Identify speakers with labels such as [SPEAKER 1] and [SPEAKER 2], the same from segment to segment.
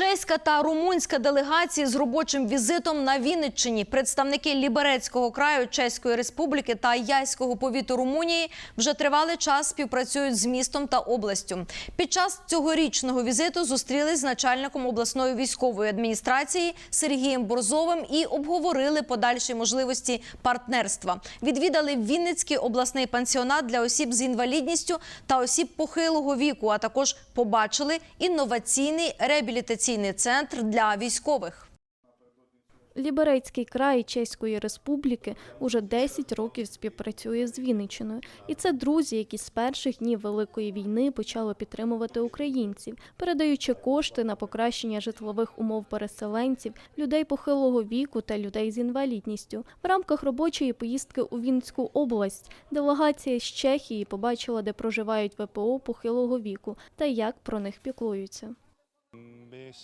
[SPEAKER 1] Чеська та румунська делегації з робочим візитом на Вінниччині. Представники Ліберецького краю Чеської Республіки та Яйського повіту Румунії вже тривалий час співпрацюють з містом та областю. Під час цьогорічного візиту зустрілись з начальником обласної військової адміністрації Сергієм Борзовим і обговорили подальші можливості партнерства. Відвідали Вінницький обласний пансіонат для осіб з інвалідністю та осіб похилого віку, а також побачили інноваційний реабілітаційний центр для військових.
[SPEAKER 2] Ліберецький край Чеської Республіки уже 10 років співпрацює з Вінниччиною. І це друзі, які з перших днів Великої війни почали підтримувати українців, передаючи кошти на покращення житлових умов переселенців, людей похилого віку та людей з інвалідністю. В рамках робочої поїздки у Вінницьку область делегація з Чехії побачила, де проживають ВПО похилого віку та як про них піклуються.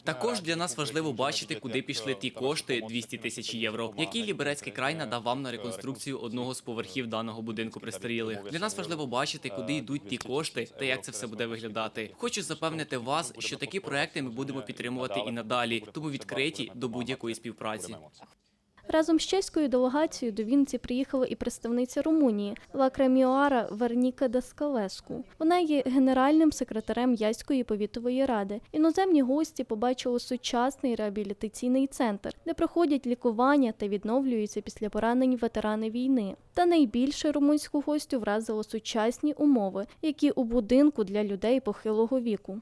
[SPEAKER 3] Також для нас важливо бачити, куди пішли ті кошти 200 тисяч євро, які Ліберецький край надав вам на реконструкцію одного з поверхів даного будинку пристарілих. Для нас важливо бачити, куди йдуть ті кошти та як це все буде виглядати. Хочу запевнити вас, що такі проекти ми будемо підтримувати і надалі, тому відкриті до будь-якої співпраці.
[SPEAKER 2] Разом з чеською делегацією до Вінниці приїхала і представниця Румунії Лакреміоара Верніка Даскалеску. Вона є генеральним секретарем Яської повітової ради. Іноземні гості побачили сучасний реабілітаційний центр, де проходять лікування та відновлюються після поранень ветерани війни. Та найбільше румунську гостю вразило сучасні умови, які у будинку для людей похилого віку.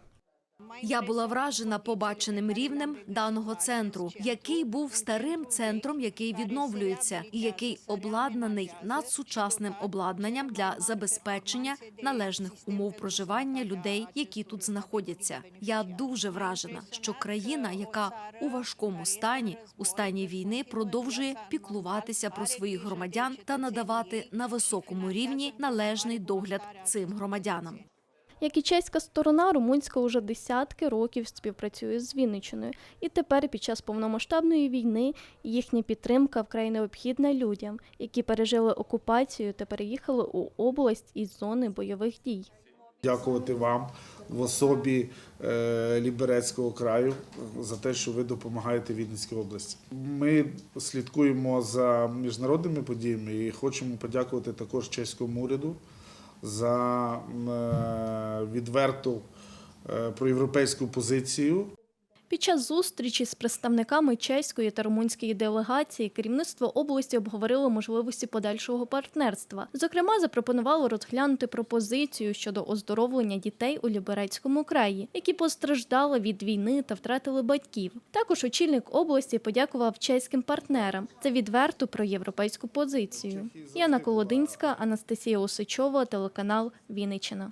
[SPEAKER 4] Я була вражена побаченим рівнем даного центру, який був старим центром, який відновлюється, і який обладнаний надсучасним обладнанням для забезпечення належних умов проживання людей, які тут знаходяться. Я дуже вражена, що країна, яка у важкому стані, у стані війни, продовжує піклуватися про своїх громадян та надавати на високому рівні належний догляд цим громадянам.
[SPEAKER 2] Як і чеська сторона, румунська уже десятки років співпрацює з Вінниччиною. І тепер, під час повномасштабної війни, їхня підтримка вкрай необхідна людям, які пережили окупацію та переїхали у область із зони бойових дій.
[SPEAKER 5] Дякувати вам в особі е, Ліберецького краю за те, що ви допомагаєте Вінницькій області. Ми слідкуємо за міжнародними подіями і хочемо подякувати також чеському уряду за е, відверту е, проєвропейську позицію.
[SPEAKER 2] Під час зустрічі з представниками чеської та румунської делегації керівництво області обговорило можливості подальшого партнерства. Зокрема, запропонувало розглянути пропозицію щодо оздоровлення дітей у Ліберецькому краї, які постраждали від війни та втратили батьків. Також очільник області подякував чеським партнерам за відверту проєвропейську позицію. Яна Колодинська, Анастасія Осичова, телеканал Вінниччина.